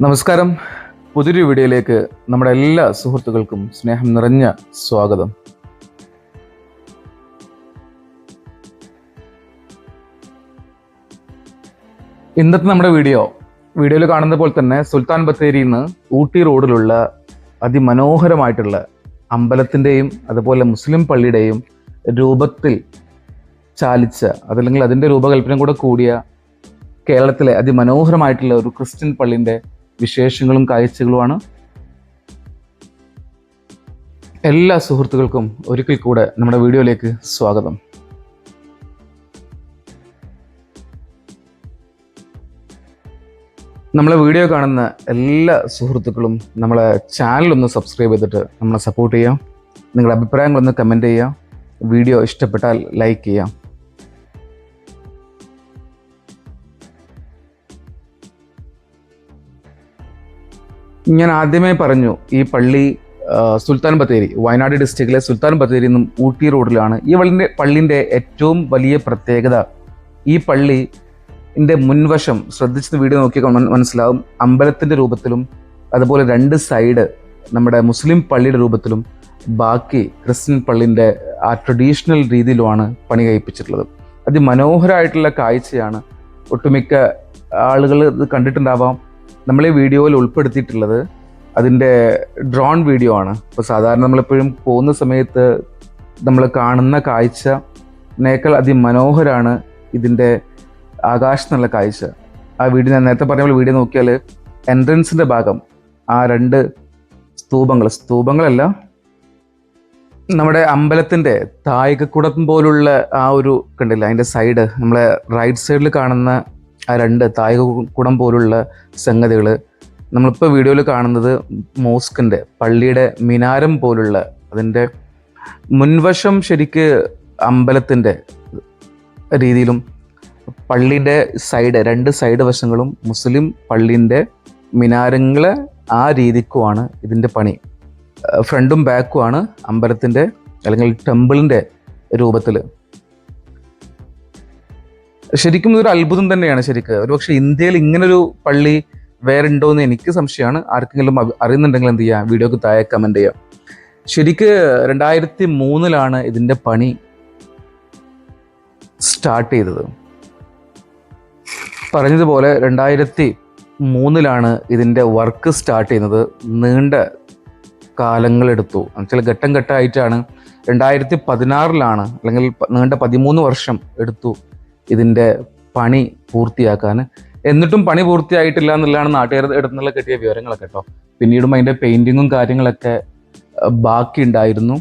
നമസ്കാരം. പുതിയൊരു വീഡിയോയിലേക്ക് നമ്മുടെ എല്ലാ സുഹൃത്തുക്കൾക്കും സ്നേഹം നിറഞ്ഞ സ്വാഗതം. ഇന്നത്തെ നമ്മുടെ വീഡിയോ വീഡിയോയിൽ കാണുന്ന പോലെ തന്നെ സുൽത്താൻ ബത്തേരിയിൽ നിന്ന് ഊട്ടി റോഡിലുള്ള അതിമനോഹരമായിട്ടുള്ള അമ്പലത്തിന്റെയും അതുപോലെ മുസ്ലിം പള്ളിയുടെയും രൂപത്തിൽ ചാലിച്ച അതല്ലെങ്കിൽ അതിന്റെ രൂപകൽപ്പന കൂടെ കൂടിയ കേരളത്തിലെ അതിമനോഹരമായിട്ടുള്ള ഒരു ക്രിസ്ത്യൻ പള്ളിന്റെ വിശേഷങ്ങളും കാഴ്ചകളുമാണ്. എല്ലാ സുഹൃത്തുക്കൾക്കും ഒരിക്കൽ കൂടെ നമ്മുടെ വീഡിയോയിലേക്ക് സ്വാഗതം. നമ്മളെ വീഡിയോ കാണുന്ന എല്ലാ സുഹൃത്തുക്കളും നമ്മളെ ചാനലൊന്ന് സബ്സ്ക്രൈബ് ചെയ്തിട്ട് നമ്മളെ സപ്പോർട്ട് ചെയ്യാം നിങ്ങളുടെ അഭിപ്രായങ്ങളൊന്ന് കമന്റ് ചെയ്യാം വീഡിയോ ഇഷ്ടപ്പെട്ടാൽ ലൈക്ക് ചെയ്യാം ഞാൻ ആദ്യമേ പറഞ്ഞു ഈ പള്ളി സുൽത്താൻ ബത്തേരി വയനാട് ഡിസ്ട്രിക്റ്റിലെ സുൽത്താൻ ബത്തേരി നിന്നും ഊട്ടി റോഡിലാണ് ഈ പള്ളിന്റെ പള്ളിന്റെ ഏറ്റവും വലിയ പ്രത്യേകത ഈ പള്ളി പള്ളിന്റെ മുൻവശം ശ്രദ്ധിച്ച് വീഡിയോ നോക്കി മനസ്സിലാവും. അമ്പലത്തിന്റെ രൂപത്തിലും അതുപോലെ രണ്ട് സൈഡ് നമ്മുടെ മുസ്ലിം പള്ളിയുടെ രൂപത്തിലും ബാക്കി ക്രിസ്ത്യൻ പള്ളിന്റെ ആ ട്രഡീഷണൽ രീതിയിലുമാണ് പണി കഴിപ്പിച്ചിട്ടുള്ളത്. അതിമനോഹരമായിട്ടുള്ള കാഴ്ചയാണ് ഒട്ടുമിക്ക ആളുകൾ ഇത് കണ്ടിട്ടുണ്ടാവാം. നമ്മൾ ഈ വീഡിയോയിൽ ഉൾപ്പെടുത്തിയിട്ടുള്ളത് അതിന്റെ ഡ്രോൺ വീഡിയോ ആണ്. ഇപ്പോൾ സാധാരണ നമ്മളെപ്പോഴും പോകുന്ന സമയത്ത് നമ്മൾ കാണുന്ന കാഴ്ച നേക്കാൾ അതിമനോഹരമാണ് ഇതിന്റെ ആകാശം എന്നുള്ള കാഴ്ച. ആ വീഡിയോ ഞാൻ നേരത്തെ പറഞ്ഞ വീഡിയോ നോക്കിയാൽ എൻട്രൻസിന്റെ ഭാഗം ആ രണ്ട് സ്തൂപങ്ങൾ. സ്തൂപങ്ങളല്ല നമ്മുടെ അമ്പലത്തിന്റെ തായകക്കുടം പോലുള്ള ആ ഒരു കണ്ടില്ല അതിന്റെ സൈഡ് നമ്മളെ റൈറ്റ് സൈഡിൽ കാണുന്ന ആ രണ്ട് തായകക്കുടം പോലുള്ള സംഗതികൾ നമ്മളിപ്പോൾ വീഡിയോയിൽ കാണുന്നത് മോസ്കിന്റെ പള്ളിയുടെ മിനാരം പോലുള്ള അതിന്റെ മുൻവശം ശരിക്ക് അമ്പലത്തിന്റെ രീതിയിലും പള്ളിയുടെ സൈഡ് രണ്ട് സൈഡ് വശങ്ങളും മുസ്ലിം പള്ളിന്റെ മിനാരങ്ങളെ ആ രീതിക്കുമാണ് ഇതിന്റെ പണി. ഫ്രണ്ടും ബാക്കുമാണ് അമ്പലത്തിന്റെ അല്ലെങ്കിൽ ടെമ്പിളിന്റെ രൂപത്തിൽ ശരിക്കും ഇതൊരു അത്ഭുതം തന്നെയാണ് ശരിക്ക്. ഒരുപക്ഷെ ഇന്ത്യയിൽ ഇങ്ങനൊരു പള്ളി വേറെ എന്ന് എനിക്ക് സംശയമാണ്. ആർക്കെങ്കിലും അറിയുന്നുണ്ടെങ്കിൽ എന്ത് ചെയ്യാം? വീഡിയോക്ക് താഴെ കമന്റ് ചെയ്യാം. ശരിക്ക് രണ്ടായിരത്തി മൂന്നിലാണ് ഇതിന്റെ പണി സ്റ്റാർട്ട് ചെയ്തത്. പറഞ്ഞതുപോലെ രണ്ടായിരത്തി മൂന്നിലാണ് ഇതിന്റെ വർക്ക് സ്റ്റാർട്ട് ചെയ്യുന്നത്. നീണ്ട കാലങ്ങളെടുത്തു. എന്നുവെച്ചാൽ ഘട്ടം ഘട്ടമായിട്ടാണ് രണ്ടായിരത്തി പതിനാറിലാണ് അല്ലെങ്കിൽ നീണ്ട പതിമൂന്ന് വർഷം എടുത്തു. ഇതിന്റെ പണി പൂർത്തിയാക്കാൻ എന്നിട്ടും പണി പൂർത്തിയായിട്ടില്ല എന്നുള്ളതാണ് നാട്ടുകാർ എടുത്തുള്ള കിട്ടിയ വിവരങ്ങളൊക്കെ കേട്ടോ. പിന്നീടും അതിന്റെ പെയിന്റിങ്ങും കാര്യങ്ങളൊക്കെ ബാക്കി ഉണ്ടായിരുന്നു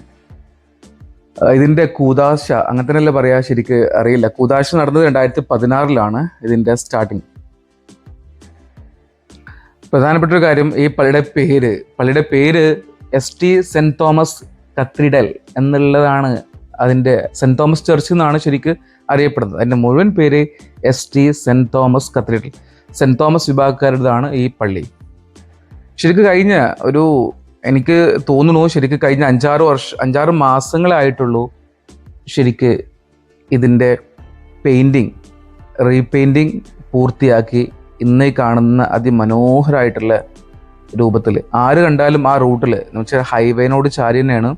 ഇതിന്റെ കൂതാശ അങ്ങനെ തന്നെയല്ലേ പറയാ ശരിക്ക് അറിയില്ല. കൂതാശ നടന്നത് രണ്ടായിരത്തി പതിനാറിലാണ് ഇതിന്റെ സ്റ്റാർട്ടിങ് പ്രധാനപ്പെട്ട ഒരു കാര്യം ഈ പള്ളിയുടെ പേര് പള്ളിയുടെ പേര് S T saint Thomas cathedral എന്നുള്ളതാണ് അതിന്റെ സെന്റ് തോമസ് ചർച്ച് എന്നാണ് ശരിക്ക് അറിയപ്പെടുന്നത്. അതിന്റെ മുഴുവൻ പേര് S T saint Thomas cathedral saint Thomas വിഭാഗക്കാരുടേതാണ് ഈ പള്ളി. ശരിക്ക് കഴിഞ്ഞ ഒരു എനിക്ക് തോന്നുന്നു ശരിക്ക് കഴിഞ്ഞ അഞ്ചാറ് വർഷം അഞ്ചാറ് മാസങ്ങളായിട്ടുള്ളൂ ശരിക്ക് ഇതിന്റെ പെയിന്റിങ് റീപെയിന്റിങ് പൂർത്തിയാക്കി ഇന്ന് കാണുന്ന അതിമനോഹരമായിട്ടുള്ള രൂപത്തിൽ ആര് കണ്ടാലും ആ റൂട്ടിൽ എന്ന് വെച്ചാൽ ഹൈവേനോട് ചാരി തന്നെയാണ്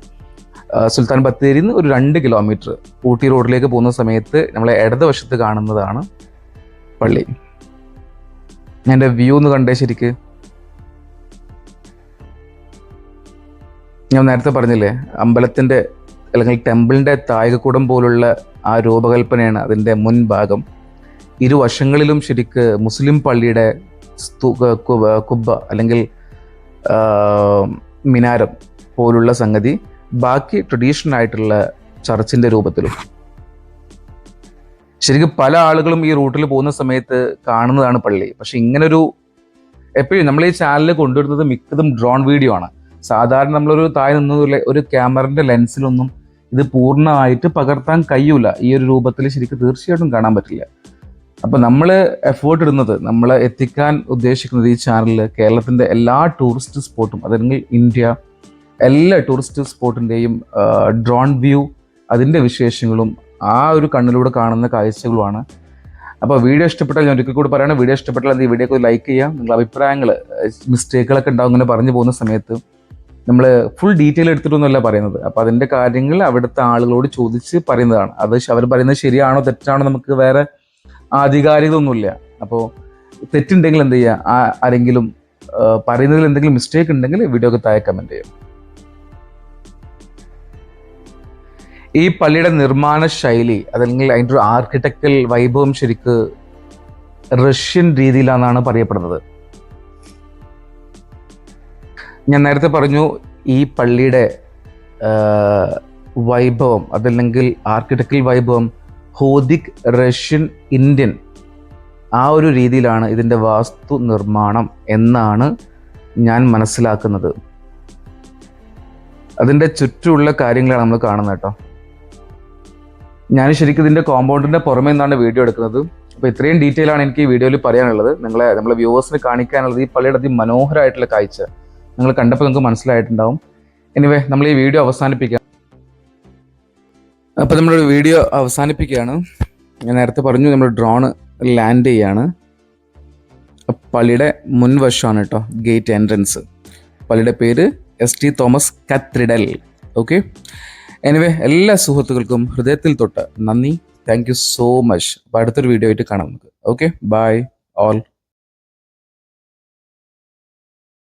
സുൽത്താൻ ബത്തേരിയിൽ നിന്ന് ഒരു രണ്ട് കിലോമീറ്റർ ഊട്ടി റോഡിലേക്ക് പോകുന്ന സമയത്ത് നമ്മളെ ഇടതുവശത്ത് കാണുന്നതാണ് പള്ളി. എന്റെ വ്യൂ ഒന്ന് കണ്ടേ ശരിക്ക്. ഞാൻ നേരത്തെ പറഞ്ഞില്ലേ അമ്പലത്തിന്റെ അല്ലെങ്കിൽ ടെമ്പിളിന്റെ തായകക്കൂടം പോലുള്ള ആ രൂപകൽപ്പനയാണ് അതിന്റെ മുൻഭാഗം. ഇരുവശങ്ങളിലും ശരിക്ക് മുസ്ലിം പള്ളിയുടെ കുബ കുബ്ബ അല്ലെങ്കിൽ മിനാരം പോലുള്ള സംഗതി. ബാക്കി ട്രഡീഷണൽ ആയിട്ടുള്ള ചർച്ചിന്റെ രൂപത്തിലും. ശരിക്കും പല ആളുകളും ഈ റൂട്ടിൽ പോകുന്ന സമയത്ത് കാണുന്നതാണ് പള്ളി. പക്ഷെ ഇങ്ങനൊരു എപ്പോഴും നമ്മൾ ഈ ചാനലിൽ കൊണ്ടുവരുന്നത് മിക്കതും ഡ്രോൺ വീഡിയോ ആണ്. സാധാരണ നമ്മളൊരു താഴെ നിന്നുള്ള ഒരു ക്യാമറന്റെ ലെൻസിലൊന്നും ഇത് പൂർണമായിട്ട് പകർത്താൻ കഴിയൂല. ഈ ഒരു രൂപത്തിൽ ശരിക്കും തീർച്ചയായിട്ടും കാണാൻ പറ്റില്ല. അപ്പോൾ നമ്മൾ എഫേർട്ട് ഇടുന്നത് നമ്മൾ എത്തിക്കാൻ ഉദ്ദേശിക്കുന്നത് ഈ ചാനലിൽ കേരളത്തിന്റെ എല്ലാ ടൂറിസ്റ്റ് സ്പോട്ടും അതല്ലെങ്കിൽ ഇന്ത്യ എല്ലാ ടൂറിസ്റ്റ് സ്പോട്ടിന്റെയും ഡ്രോൺ വ്യൂ അതിന്റെ വിശേഷങ്ങളും ആ ഒരു കണ്ണിലൂടെ കാണുന്ന കാഴ്ചകളുമാണ്. അപ്പോൾ വീഡിയോ ഇഷ്ടപ്പെട്ടാൽ ഞാൻ ഒരിക്കൽ കൂടി പറയണം വീഡിയോ ഇഷ്ടപ്പെട്ടാൽ ഈ വീഡിയോക്ക് ലൈക്ക് ചെയ്യാം. നിങ്ങളുടെ അഭിപ്രായങ്ങൾ മിസ്റ്റേക്കുകളൊക്കെ ഉണ്ടാവും ഇങ്ങനെ പറഞ്ഞു പോകുന്ന സമയത്ത്. നമ്മൾ ഫുൾ ഡീറ്റെയിൽ എടുത്തിട്ടൊന്നുമല്ല പറയുന്നത്. അപ്പോൾ അതിന്റെ കാര്യങ്ങൾ അവിടുത്തെ ആളുകളോട് ചോദിച്ച് പറയുന്നതാണ്. അത് അവർ പറയുന്നത് ശരിയാണോ തെറ്റാണോ നമുക്ക് വേറെ ആധികാരികതൊന്നുമില്ല. അപ്പോൾ തെറ്റുണ്ടെങ്കിൽ എന്ത് ചെയ്യുക? ആരെങ്കിലും പറയുന്നതിൽ എന്തെങ്കിലും മിസ്റ്റേക്ക് ഉണ്ടെങ്കിൽ വീഡിയോക്ക് താഴെ കമന്റ് ചെയ്യാം. ഈ പള്ളിയുടെ നിർമ്മാണ ശൈലി അതല്ലെങ്കിൽ അതിന്റെ ഒരു ആർക്കിടെക്റ്റൽ വൈഭവം ശരിക്ക് റഷ്യൻ രീതിയിലാണെന്നാണ് പറയപ്പെടുന്നത്. ഞാൻ നേരത്തെ പറഞ്ഞു ഈ പള്ളിയുടെ വൈഭവം അതല്ലെങ്കിൽ ആർക്കിടെക്റ്റൽ വൈഭവം ഹോദിക് റഷ്യൻ ഇന്ത്യൻ ആ ഒരു രീതിയിലാണ് ഇതിന്റെ വാസ്തു നിർമ്മാണം എന്നാണ് ഞാൻ മനസ്സിലാക്കുന്നത്. അതിന്റെ ചുറ്റുമുള്ള കാര്യങ്ങളാണ് നമ്മൾ കാണുന്നത് കേട്ടോ. ഞാൻ ശരിക്കും ഇതിന്റെ കോമ്പൗണ്ടിന്റെ പുറമേ നിന്നാണ് വീഡിയോ എടുക്കുന്നത്. അപ്പോൾ ഇത്രയും ഡീറ്റെയിൽ ആണ് എനിക്ക് ഈ വീഡിയോയിൽ പറയാനുള്ളത്. നിങ്ങളെ നമ്മളെ വ്യൂവേഴ്സിന് കാണിക്കാനുള്ളത് ഈ പള്ളിയുടെ അതിമനോഹരമായിട്ടുള്ള കാഴ്ച നിങ്ങൾ കണ്ടപ്പോൾ നിങ്ങൾക്ക് മനസ്സിലായിട്ടുണ്ടാവും. എനിവേ നമ്മൾ ഈ വീഡിയോ അവസാനിപ്പിക്കാം. അപ്പോൾ നമ്മുടെ വീഡിയോ അവസാനിപ്പിക്കുകയാണ്. ഞാൻ നേരത്തെ പറഞ്ഞു നമ്മൾ ഡ്രോൺ ലാൻഡ് ചെയ്യാണ്. പള്ളിയുടെ മുൻവശമാണ് കേട്ടോ ഗേറ്റ് എൻട്രൻസ് പള്ളിയുടെ പേര് S T Thomas cathedral okay anyway എല്ലാ സുഹൃത്തുക്കൾക്കും ഹൃദയത്തിൽ തൊട്ട് നന്ദി. താങ്ക് യു സോ മച്ച് അപ്പോൾ അടുത്തൊരു വീഡിയോ ആയിട്ട് കാണാം നമുക്ക്. Okay bye all